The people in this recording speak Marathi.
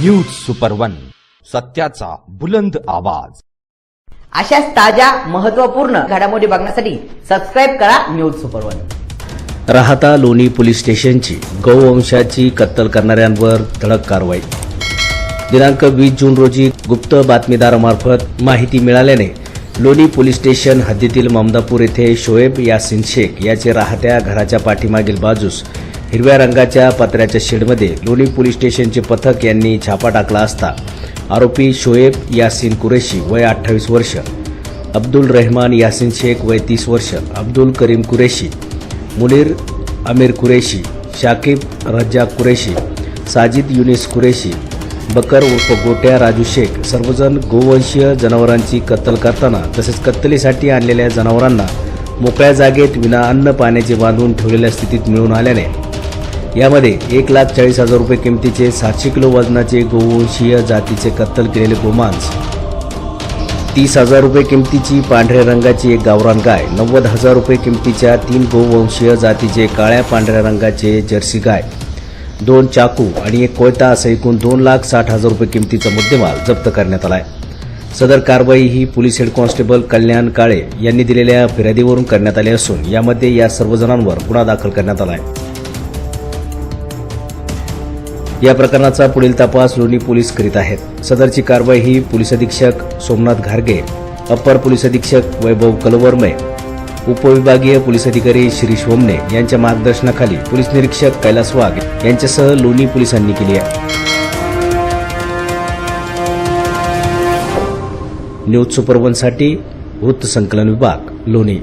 न्यूज सुपर वन सत्याचा बुलंद आवाज. अशाच ताज्या महत्त्वपूर्ण घडामोडी बघण्यासाठी सबस्क्राईब करा न्यूज सुपर वन राहता लोणी पोलीस स्टेशनची गौवंशाची कत्तल करणाऱ्यांवर धडक कारवाई. दिनांक वीस जून रोजी गुप्त बातमीदारामार्फत माहिती मिळाल्याने लोणी पोलीस स्टेशन हद्दीतील ममदापूर येथे शोएब यासिन शेख याचे राहत्या घराच्या पाठीमागील बाजूस हिरव्या रंगाच्या पत्र्याच्या शेडमध्ये लोणी पोलीस स्टेशनचे पथक यांनी छापा टाकला असता आरोपी शोएब यासिन कुरेशी वय अठ्ठावीस वर्ष अब्दुल रहमान यासिन शेख वय तीस वर्ष अब्दुल करीम कुरेशी मुनीर अमीर कुरेशी शाकिब रज्जाक कुरेशी साजिद युनिस कुरेशी बकर उर्फ गोट्या राजू शेख सर्वजण गोवंशीय जनावरांची कत्तल करताना तसेच कत्तलीसाठी आणलेल्या जनावरांना मोकळ्या जागेत विना अन्न पाण्याचे बांधून ठेवलेल्या स्थितीत मिळून आल्याने यामध्ये एक लाख चाळीस हजार रुपये किमतीचे सातशे किलो वजनाचे गोवंशीय जातीचे कत्तल केलेले गोमांस. तीस हजार रुपये किमतीची पांढऱ्या रंगाची एक गावरान गाय नव्वद हजार रुपये किमतीच्या तीन गोवंशीय जातीचे काळ्या पांढऱ्या रंगाचे जर्सी गाय दोन चाकू आणि एक कोयता असं एकूण दोन लाख साठ हजार रुपये किमतीचा मुद्देमाल जप्त करण्यात आलाय. सदर कारवाई ही police head constable Kalyan Kale यांनी दिलेल्या फिर्यादीवरून करण्यात आली असून यामध्ये या सर्वजणांवर गुन्हा दाखल करण्यात आला आहे या प्रकरणाचा पुढील तपास लोणी पोलीस करीत आहेत. सदरची कारवाई ही पोलीस अधीक्षक सोमनाथ घारगे अप्पर पोलीस अधीक्षक वैभव कलवर्मे उपविभागीय पोलीस अधिकारी शिरीष होमने यांच्या मार्गदर्शनाखाली पोलीस निरीक्षक कैलास वाघ यांच्यासह लोणी पोलिसांनी केली आहे. न्यूज सुपरवनसाठी वृत्त वृत्तसंकलन विभाग लोणी.